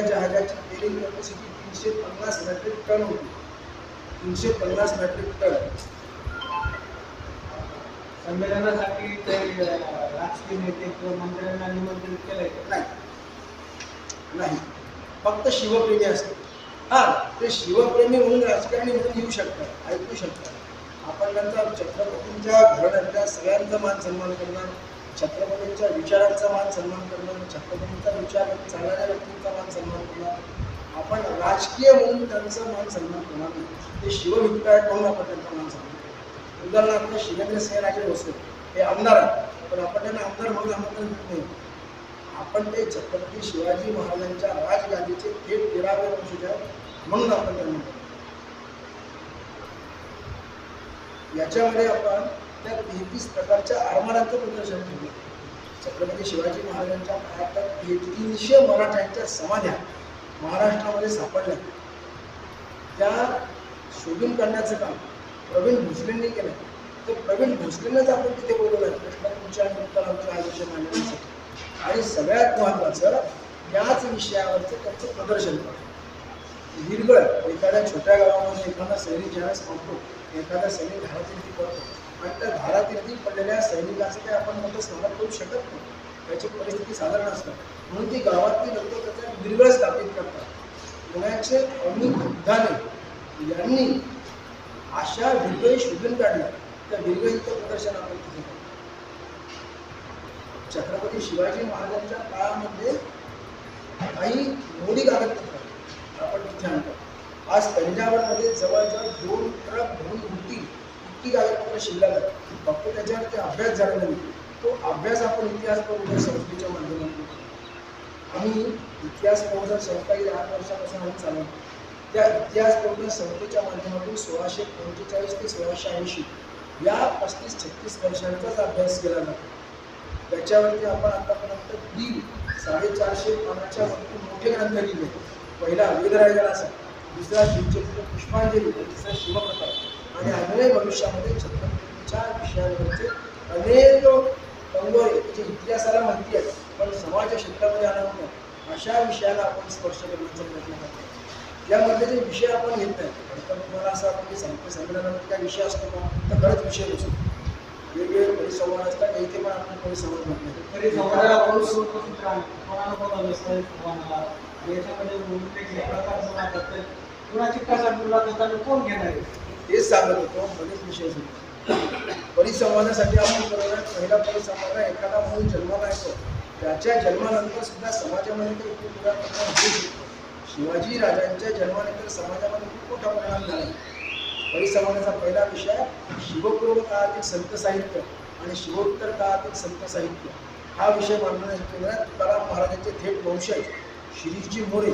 मोठ्या जहाजाची केलेली कॅपॅसिटी तीनशे पन्नास मेट्रिक टन होती. तीनशे पन्नास मेट्रिक टन. संमेलनासाठी ते अं, राजकीय नेते किंवा मंत्र्यांना निमंत्रित केलंय का? नाही. नाही. फक्त शिवप्रेमी असते हा ते शिवप्रेमी म्हणून राजकारणी म्हणून येऊ शकतात ऐकू शकतात. आपण त्यांचा छत्रपतींच्या घराण्यातल्या सगळ्यांचा मान सन्मान करणार. छत्रपतींच्या विचारांचा मान सन्मान करणार छत्रपतींचा विचार चालणाऱ्या व्यक्तींचा मान सन्मान करणार आपण राजकीय म्हणून त्यांचा मान सन्मान करणार नाही. ते शिवभक्त आहेत म्हणून आपण त्यांचा मान सन्मान करतो उदाहरणार्थ शिवेंद्र सिंह राजे भोसले हे आमदार आहेत पण आपण त्यांना आमदार म्हणून आमंत्रण देत नाही. आपण ते छत्रपती शिवाजी महाराजांच्या राजगादीचे थेट तेरावे वंशज आहेत म्हणून आपण त्यांना याच्यामध्ये आपण त्या तेहतीस प्रकारच्या आरमारांचं प्रदर्शन ठेवलं छत्रपती शिवाजी महाराजांच्या काळात ते मराठ्यांच्या समाध्या महाराष्ट्रामध्ये सापडल्या. त्या शोधून काढण्याचं काम प्रवीण भोसलेंनी केलं. तर प्रवीण भोसलेंनाच आपण तिथे बोलवलं. प्रश्नपूर्च्या आणि उत्तरांचा हा विषय मांडण्यासाठी आणि सगळ्यात महत्त्वाचं याच विषयावरचं त्यांचं प्रदर्शन करतो निर्गळ एखाद्या छोट्या गावामध्ये एखादा सैनिक ज्यावेळेस पडतो एखादा सैनिक धारातीर्थी पडतो आणि त्या धारातीर्थी पडलेल्या सैनिकाचं ते आपण म्हणतो स्मरण करू शकत नाही. त्याची परिस्थिती साधारण असतात म्हणून ती गावातली लोक त्याचा निर्गळ स्थापित करतात. पुण्याचे अमित दाने यांनी अशा विरगळी शोधून काढल्या त्या विरगळीचं प्रदर्शन आपण तिथे छत्रपती शिवाजी महाराजांच्या काळामध्ये काही मोडी कागदपत्र आज तंजावरमध्ये जवळजवळ दोन ट्रक भरून होती इतकी कागदपत्र शिल्लक आहेत. फक्त त्याच्यावर ते अभ्यास झाला नाही. तो अभ्यास आपण इतिहास प्रबोधन संस्थेच्या माध्यमातून आम्ही इतिहास प्रबोधन संस्था गेल्या आठ वर्षापासून आम्ही चालवतो. त्या इतिहास प्रबोधन संस्थेच्या माध्यमातून सोळाशे पंचेचाळीस ते सोळाशे ऐंशी या पस्तीस छत्तीस वर्षांचाच अभ्यास केला जातो. त्याच्यावरती आपण आतापर्यंत दीड साडेचारशे पानाच्या वरती मोठे ग्रंथ लिहिले. पहिला वेदरायगडाचा. दुसरा शिवचरित्र पुष्पांजली तिसरा शिवप्रताप. आणि अनेक भविष्यामध्ये छत्रपतीच्या विषयांवरचे अनेक कंगोरे जे इतिहासाला माहिती आहेत पण समाज क्षेत्रामध्ये आला अशा विषयाला आपण स्पर्श करण्याचा प्रयत्न करतो. यामधले जे विषय आपण घेत नाही तर तुम्हाला असं आपण जे साहित्य संमेलनामध्ये काय विषय असतो का? तर खरंच विषय नसतो. वेगवेगळे परिसंवाद असतात काही ते पण आपण परिसंवाद म्हणतो तरी संवादाला याच्यामध्ये वेगवेगळे प्रकारचं वाटत तर कुणाची कसा मुलाखत आणि कोण घेणार आहे? तेच सांगत होतो बरेच विषय होते परिसंवादासाठी आपण बरोबर पहिला परिसंवाद एखादा मूल जन्माला येतो त्याच्या जन्मानंतर सुद्धा समाजामध्ये ते खूप मोठा परिणाम होऊ शकतो शिवाजी राजांच्या जन्मानंतर समाजामध्ये खूप मोठा परिणाम झाला. परिसंवादाचा पहिला विषय शिवपूर्व काळातील संत साहित्य आणि शिवोत्तर काळातील संत साहित्य. हा विषय मांडण्याच्या ना तुकाराम महाराजांचे थेट वंशज शिरीषजी मोरे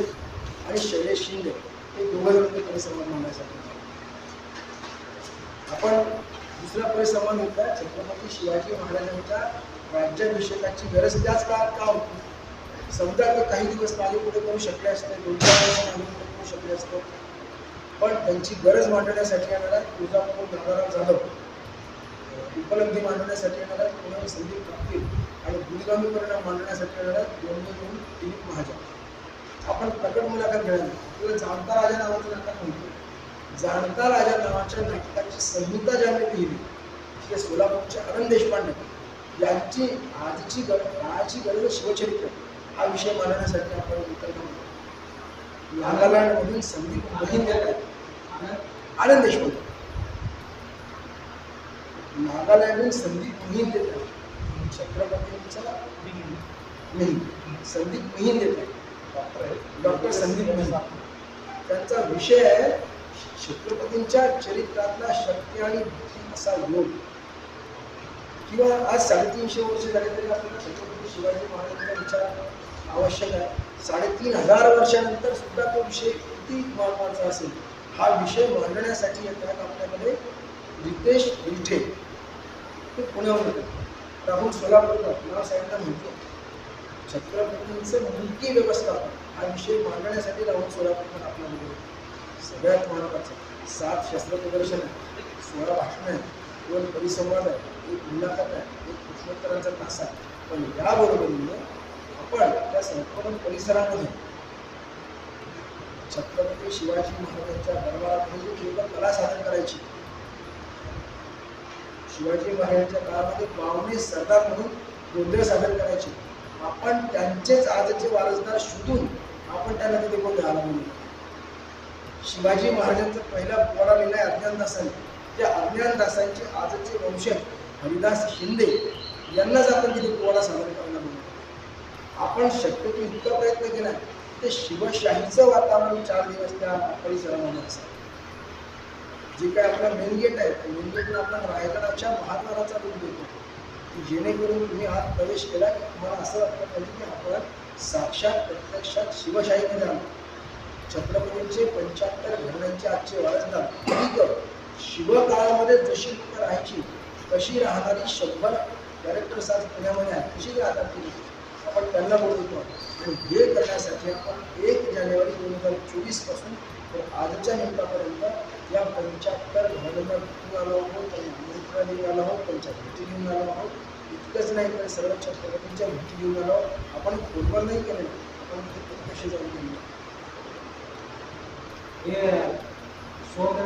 आणि शैलेश शिंदे हे दोघं परिसंवाद मांडण्यासाठी आपण दुसरा परिसंवाद होता छत्रपती शिवाजी महाराजांच्या राज्याभिषेकाची गरज त्याच काळात का होती? समजा काही दिवस मागे पुढे करू शकले असते दोन चार दिवस मागे पुढे करू शकले असते. पण त्यांची गरज मांडण्यासाठी येणारा तुळजापूर दादाराव जाधव उपलब्धी मांडण्यासाठी येणारा पुणे संदीप कापतील आणि दूरगामी परिणाम मांडण्यासाठी येणारा दोन दोन दिलीप महाजन. आपण प्रकट मुलाखत घ्यायला किंवा जाणता राजा नावाचं नाटक म्हणतो जाणता राजा नावाच्या नाटकाची संहिता ज्यांनी लिहिली ते सोलापूरचे आनंद देशपांडे यांची आजची गरज आजची गरज शिवचरित्र हा विषय मांडण्यासाठी आपण विकल्प नागालँडमधून संदीप मोहीम देत आहेत आनंद देशपांडे. नागालँडहून संदीप मोहीम देत आहेत छत्रपतींचा मोहीम संदीप मोहीम देत आहेत डॉक्टर संदीप मेहता. त्यांचा विषय आहे छत्रपतींच्या चरित्रातला शक्ती आणि भक्ती असा योग. किंवा आज साडेतीनशे वर्ष झाले तरी आपल्याला छत्रपती शिवाजी महाराजांचा विचार आवश्यक आहे. साडेतीन हजार वर्षानंतर सुद्धा तो विषय किती महत्त्वाचा असेल हा विषय मांडण्यासाठी येतात आपल्याकडे रितेश रिठे ते पुण्याहून राहुल सोलापूरकर नाव साहेबांना म्हणतो छत्रपतींचं मुलगी व्यवस्थापन हा विषय मांडण्यासाठी लावून सोळापूर्ण आपल्याला येतात. सगळ्यात महत्वाचं सात शस्त्र प्रदर्शन आहे सोळा भाषण आहे दोन परिसंवाद आहे एक मुलाखत आहे एक प्रश्नोत्तरांचा तास आहे पण याबरोबरीने आपण त्या संपूर्ण परिसरामध्ये छत्रपती शिवाजी महाराजांच्या दरबारामध्ये जी केवळ कला सादर करायची शिवाजी महाराजांच्या काळामध्ये पाहुणे सरदार म्हणून गोंधळ सादर करायचे आपण त्यांचेच आजचे वारसदार शोधून आपण त्यांना तिथे कोण आला म्हणून शिवाजी महाराजांचा पहिला पोरा लिहिला आहे अज्ञानदासांनी त्या अज्ञानदासांचे आजचे वंशज हरिदास शिंदे यांनाच आपण तिथे पोरा सादर करायला म्हणून आपण शक्यतो इतका प्रयत्न केला ते शिवशाहीचं वातावरण चार दिवस त्या परिसरामध्ये असेल जे काय आपला मेन गेट आहे मेन गेटला आपण रायगडाच्या महाद्वाराचा रूप देतो. जेणेकरून तुम्ही आत प्रवेश केला की तुम्हाला असं वाटलं पाहिजे की आपण साक्षात प्रत्यक्षात शिवशाहीमध्ये आलो. छत्रपतींचे पंच्याहत्तर घराण्यांचे आजचे वारसदार. शिवकाळामध्ये जशी लोक राहायची तशी राहणारी शंभर कॅरेक्टर्स आज पुण्यामध्ये आहेत. तशी राहतात ती आपण त्यांना बोलवतो आणि हे करण्यासाठी आपण एक जानेवारी दोन हजार चोवीसपासून तर आजच्या निमित्तापर्यंत या पंच्याहत्तर घराण्यांना आलो आहोत. देऊन आलो आहोत त्यांच्या भेटी घेऊन आलो आहोत. इतकंच नाही तर सर्व छत्रपतींच्या भेटी घेऊन आलो आपण फोनवर नाही केलेलं आपण कसे जाऊन केलं हे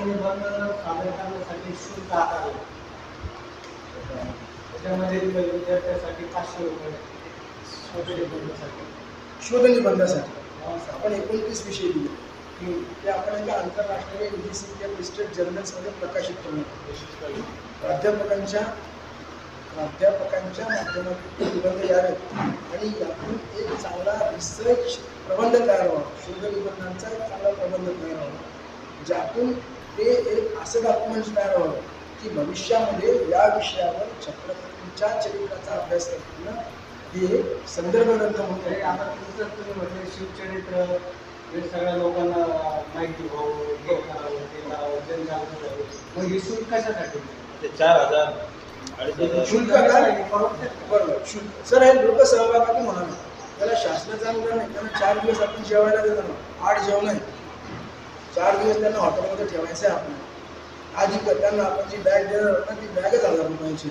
निबंध सादर करण्यासाठी शुल्क आकारलं. त्याच्यामध्ये विद्यार्थ्यांसाठी पाचशे रुपये शोध निबंधासाठी शोध निबंधासाठी आपण एकोणतीस विषय दिले. ते आपण एका आंतरराष्ट्रीय इंग्लिश या प्रिस्टेड जर्नल्समध्ये प्रकाशित करणार प्राध्यापकांच्या प्राध्यापकांच्या माध्यमातून निबंध यावेत आणि यातून एक चांगला रिसर्च प्रबंध तयार व्हावा. शोध निबंधांचा एक चांगला प्रबंध तयार व्हावा. ज्यातून ते एक असं डॉक्युमेंट तयार व्हावं की भविष्यामध्ये या विषयावर छत्रपतींच्या चरित्राचा अभ्यास करताना हे संदर्भ ग्रंथ म्हणून म्हटलं शिवचरित्र हे सगळ्या लोकांना माहिती व्हावं हे करावं ते करावं जनजागृती व्हावी मग हे शुल्क कशासाठी? ते चार हजार हजार. शुल्क काय? बरोबर शुल्क सर हे लोक सहभागातून होणार नाही. त्याला शासनाचा अनुदान नाही. त्यांना चार दिवस आपण जेवायला देतो ना. आठ जेवण आहे चार दिवस त्यांना हॉटेलमध्ये ठेवायचं आहे आपण आधी त्यांना आपण जी बॅग देणार ना ती बॅगच हजार रुपयाची.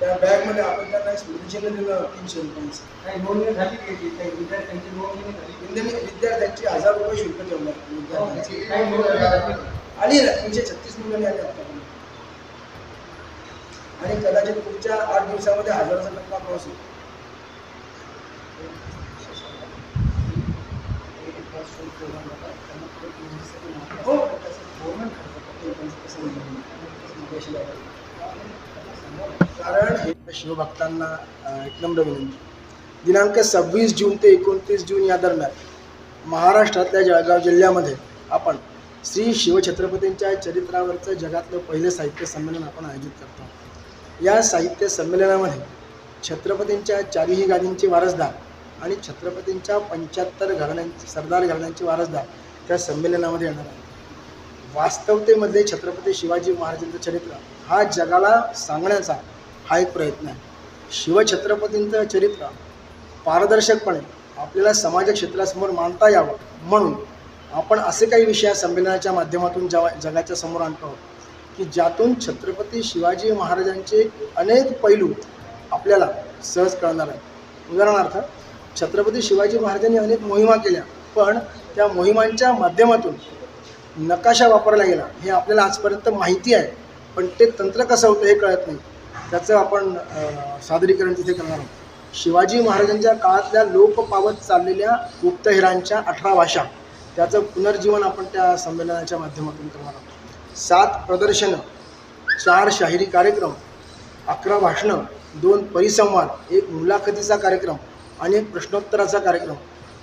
त्या बॅगमध्ये आपण त्यांना स्मृतिचिन्ह दिलं तीनशे रुपयाचं. काही नोंदणी झाली की याची? काही विद्यार्थ्यांची नोंदणी झाली विद्यार्थी विद्यार्थ्यांची हजार रुपये शुल्क ठेवणार विद्यार्थ्यांची. काही नोंदणी झाली आली ना तीनशे छत्तीस मुलांनी आली आतापर्यंत आणि कदाचित पुढच्या आठ दिवसामध्ये हजाराचा टप्पा क्रॉस होईल हो. कारण हे शिवभक्तांना एक नम्र विनंती. दिनांक सव्वीस जून ते एकोणतीस जून या दरम्यान महाराष्ट्रातल्या जळगाव जिल्ह्यामध्ये आपण श्री शिवछत्रपतींच्या चरित्रावरचं जगातलं पहिलं साहित्य संमेलन आपण आयोजित करतो. या साहित्य संमेलनामध्ये छत्रपतींच्या चारही गादींचे वारसदार आणि छत्रपतींच्या पंच्याहत्तर घराण्यांचे सरदार घराण्यांचे वारसदार त्या संमेलनामध्ये येणार आहेत. वास्तवतेमध्ये छत्रपती शिवाजी महाराजांचं चरित्र हा जगाला सांगण्याचा हा एक प्रयत्न आहे. शिवछत्रपतींचं चरित्र पारदर्शकपणे आपल्याला समाज क्षेत्रासमोर मांडता यावं म्हणून आपण असे काही विषय संमेलनाच्या माध्यमातून जवा जगाच्या समोर आणतो आहोत की ज्यातून छत्रपती शिवाजी महाराजांचे अनेक पैलू आपल्याला सहज कळणार आहेत. उदाहरणार्थ छत्रपती शिवाजी महाराजांनी अनेक मोहिमा केल्या पण त्या मोहिमांच्या माध्यमातून नकाशा वापरला गेला हे आपल्याला आजपर्यंत माहिती आहे. पण ते तंत्र कसं होतं हे कळत नाही. त्याचं आपण सादरीकरण तिथे करणार आहोत. शिवाजी महाराजांच्या काळातल्या लोप पावत चाललेल्या गुप्तहेरांच्या अठरा भाषा त्याचं पुनर्जीवन आपण त्या संमेलनाच्या माध्यमातून करणार आहोत. सात प्रदर्शनं चार शाहिरी कार्यक्रम अकरा भाषणं दोन परिसंवाद एक मुलाखतीचा कार्यक्रम आणि एक प्रश्नोत्तराचा कार्यक्रम.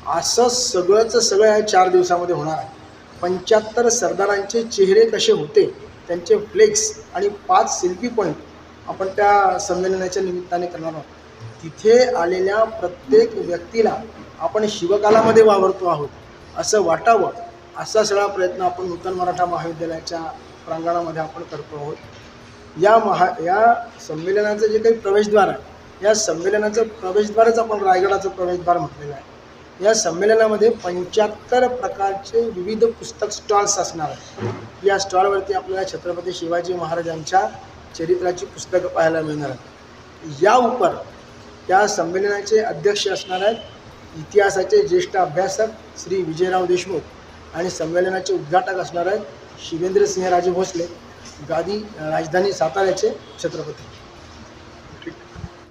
असं सगळंच सगळं या चार दिवसामध्ये होणार आहे. पंच्याहत्तर सरदारांचे चेहरे कसे होते त्यांचे फ्लेक्स आणि पाच सेल्फी पॉईंट आपण त्या संमेलनाच्या निमित्ताने करणार आहोत. तिथे आलेल्या प्रत्येक व्यक्तीला आपण शिवकालामध्ये वावरतो आहोत. असं वाटावं असा सगळा प्रयत्न आपण नूतन मराठा महाविद्यालयाच्या प्रांगणामध्ये आपण करतो आहोत. या महा या संमेलनाचं जे काही प्रवेशद्वार आहे या संमेलनाचं प्रवेशद्वारच आपण रायगडाचं प्रवेशद्वार म्हटलेलं आहे. या संमेलनामध्ये पंच्याहत्तर प्रकारचे विविध पुस्तक स्टॉल्स असणार आहेत. या स्टॉलवरती आपल्याला छत्रपती शिवाजी महाराजांच्या चरित्राची पुस्तकं पाहायला मिळणार आहेत. या उपर या संमेलनाचे अध्यक्ष असणार आहेत इतिहासाचे ज्येष्ठ अभ्यासक श्री विजयराव देशमुख आणि संमेलनाचे उद्घाटक असणार आहेत शिवेंद्रसिंह राजे भोसले गादी राजधानी साताऱ्याचे छत्रपती.